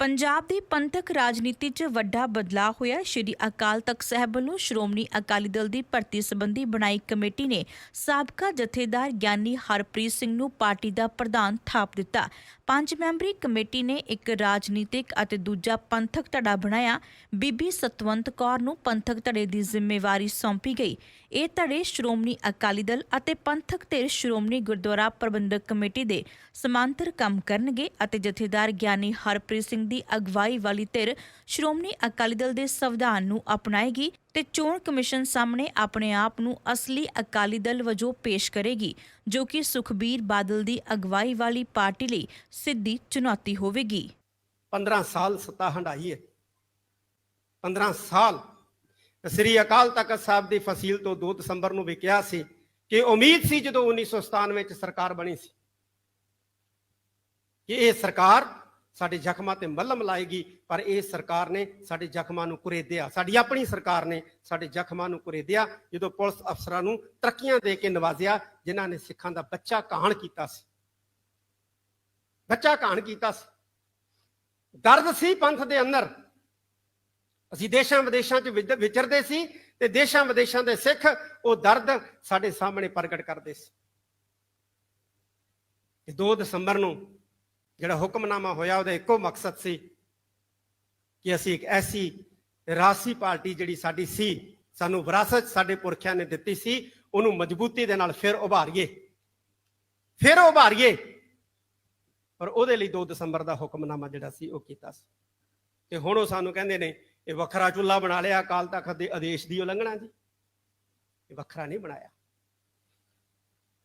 ਪੰਜਾਬ ਦੀ ਪੰਥਕ ਰਾਜਨੀਤੀ 'ਚ ਵੱਡਾ ਬਦਲਾਅ ਹੋਇਆ। ਸ਼੍ਰੀ ਅਕਾਲ ਤਖਤ ਸਾਹਿਬ ਵੱਲੋਂ ਸ਼੍ਰੋਮਣੀ ਅਕਾਲੀ ਦਲ ਦੀ ਭਰਤੀ ਸੰਬੰਧੀ ਬਣਾਈ ਕਮੇਟੀ ਨੇ ਸਾਬਕਾ ਜਥੇਦਾਰ ਗਿਆਨੀ ਹਰਪ੍ਰੀਤ ਸਿੰਘ ਨੂੰ ਪਾਰਟੀ ਦਾ ਪ੍ਰਧਾਨ ਥਾਪ ਦਿੱਤਾ। ਪੰਜ ਮੈਂਬਰੀ ਕਮੇਟੀ ਨੇ ਇੱਕ ਰਾਜਨੀਤਿਕ ਅਤੇ ਦੂਜਾ ਪੰਥਕ ਧੜਾ ਬਣਾਇਆ। ਬੀਬੀ ਸਤਵੰਤ ਕੌਰ ਨੂੰ ਪੰਥਕ ਧੜੇ ਦੀ ਜ਼ਿੰਮੇਵਾਰੀ ਸੌਂਪੀ ਗਈ। ਇਹ ਧੜੇ ਸ਼੍ਰੋਮਣੀ ਅਕਾਲੀ ਦਲ ਅਤੇ ਪੰਥਕ ਧਿਰ ਸ਼੍ਰੋਮਣੀ ਗੁਰਦੁਆਰਾ ਪ੍ਰਬੰਧਕ ਕਮੇਟੀ ਦੇ ਸਮਾਂਤਰ ਕੰਮ ਕਰਨਗੇ ਅਤੇ ਜਥੇਦਾਰ ਗਿਆਨੀ ਹਰਪ੍ਰੀਤ ਸਿੰਘ ਦੀ ਅਗਵਾਈ ਵਾਲੀ ਧਿਰ ਸ਼੍ਰੋਮਣੀ ਅਕਾਲੀ ਦਲ ਦੇ ਸੰਵਿਧਾਨ ਨੂੰ ਅਪਣਾਏਗੀ। ਤੇ ਚੋਣ ਕਮਿਸ਼ਨ ਸਾਹਮਣੇ ਆਪਣੇ ਆਪ ਨੂੰ ਅਸਲੀ ਅਕਾਲੀ ਦਲ ਵਜੋਂ ਪੇਸ਼ ਕਰੇਗੀ, ਜੋ ਕਿ ਸੁਖਬੀਰ ਬਾਦਲ ਦੀ ਅਗਵਾਈ ਵਾਲੀ ਪਾਰਟੀ ਲਈ ਸਿੱਧੀ ਚੁਣੌਤੀ ਹੋਵੇਗੀ। 15 ਸਾਲ ਸੱਤਾ ਹੰਡਾਈ ਹੈ। 15 ਸਾਲ। ਸ੍ਰੀ ਅਕਾਲ ਤਖਤ ਸਾਹਿਬ ਦੀ ਫਸੀਲ ਤੋਂ 2 ਦਸੰਬਰ ਨੂੰ ਵੀ ਕਿਹਾ ਸੀ ਕਿ ਉਮੀਦ ਸੀ ਜਦੋਂ 1997 ਵਿੱਚ ਸਰਕਾਰ ਬਣੀ ਸੀ ਕਿ ਇਹ ਸਰਕਾਰ ਸਾਡੇ ਜ਼ਖਮਾਂ ਤੇ ਮੱਲਮ ਲਾਏਗੀ, ਪਰ ਇਹ ਸਰਕਾਰ ਨੇ ਸਾਡੇ ਜ਼ਖਮਾਂ ਨੂੰ ਕੁਰੇਦਿਆ ਸਾਡੀ ਆਪਣੀ ਸਰਕਾਰ ਨੇ ਸਾਡੇ ਜ਼ਖਮਾਂ ਨੂੰ ਕੁਰੇਦਿਆ ਜਦੋਂ ਪੁਲਿਸ ਅਫਸਰਾਂ ਨੂੰ ਤਰੱਕੀਆਂ ਦੇ ਕੇ ਨਵਾਜ਼ਿਆ, ਜਿਨ੍ਹਾਂ ਨੇ ਸਿੱਖਾਂ ਦਾ ਬੱਚਾ ਕਹਾਣ ਕੀਤਾ ਸੀ। ਬੱਚਾ ਕਹਾਣ ਕੀਤਾ ਸੀ। ਦਰਦ ਸੀ ਪੰਥ ਦੇ ਅੰਦਰ। ਅਸੀਂ ਦੇਸ਼ਾਂ ਵਿਦੇਸ਼ਾਂ 'ਚ ਵਿਚਰਦੇ ਸੀ ਤੇ ਦੇਸ਼ਾਂ ਵਿਦੇਸ਼ਾਂ ਦੇ ਸਿੱਖ ਉਹ ਦਰਦ ਸਾਡੇ ਸਾਹਮਣੇ ਪ੍ਰਗਟ ਕਰਦੇ ਸੀ। ਤੇ 2 ਦਸੰਬਰ ਨੂੰ ਜਿਹੜਾ ਹੁਕਮਨਾਮਾ ਹੋਇਆ, ਉਹਦਾ ਇੱਕੋ ਮਕਸਦ ਸੀ ਕਿ ਅਸੀਂ ਇੱਕ ਐਸੀ ਰਾਸੀ ਪਾਰਟੀ ਜਿਹੜੀ ਸਾਡੀ ਸੀ, ਸਾਨੂੰ ਵਿਰਾਸਤ ਸਾਡੇ ਪੁਰਖਿਆਂ ਨੇ ਦਿੱਤੀ ਸੀ, ਉਹਨੂੰ ਮਜ਼ਬੂਤੀ ਦੇ ਨਾਲ ਫਿਰ ਉਭਾਰੀਏ। ਫਿਰ ਉਭਾਰੀਏ। ਪਰ ਉਹਦੇ ਲਈ 2 ਦਸੰਬਰ ਦਾ ਹੁਕਮਨਾਮਾ ਜਿਹੜਾ ਸੀ, ਉਹ ਕੀਤਾ ਸੀ। ਤੇ ਹੁਣ ਉਹ ਸਾਨੂੰ ਕਹਿੰਦੇ ਨੇ, ਇਹ ਵੱਖਰਾ ਚੁੱਲਾ ਬਣਾ ਲਿਆ, ਅਕਾਲ ਤਖਤ ਦੇ ਆਦੇਸ਼ ਦੀ ਉਲੰਘਣਾ ਜੀ। ਇਹ ਵੱਖਰਾ ਨਹੀਂ ਬਣਾਇਆ।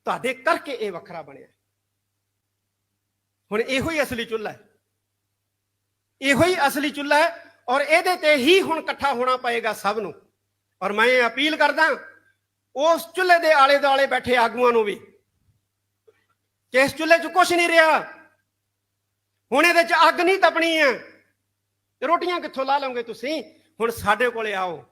ਤੁਹਾਡੇ ਕਰਕੇ ਇਹ ਵੱਖਰਾ ਬਣਿਆ। ਹੁਣ ਇਹੋ ਹੀ ਅਸਲੀ ਚੁੱਲ੍ਹਾ ਹੈ। ਇਹੋ ਹੀ ਅਸਲੀ ਚੁੱਲ੍ਹਾ ਹੈ ਔਰ ਇਹਦੇ ਤੇ ਹੀ ਹੁਣ ਇਕੱਠਾ ਹੋਣਾ ਪਏਗਾ ਸਭ ਨੂੰ। ਔਰ ਮੈਂ ਇਹ ਅਪੀਲ ਕਰਦਾ ਉਸ ਚੁੱਲ੍ਹੇ ਦੇ ਆਲੇ ਦੁਆਲੇ ਬੈਠੇ ਆਗੂਆਂ ਨੂੰ ਵੀ ਕਿ ਇਸ ਚੁੱਲ੍ਹੇ 'ਚ ਕੁਝ ਨਹੀਂ ਰਿਹਾ। ਹੁਣ ਇਹਦੇ 'ਚ ਅੱਗ ਨਹੀਂ ਤਪਣੀ ਹੈ। ਰੋਟੀਆਂ ਕਿੱਥੋਂ ਲਾ ਲਓਗੇ ਤੁਸੀਂ? ਹੁਣ ਸਾਡੇ ਕੋਲੇ ਆਓ।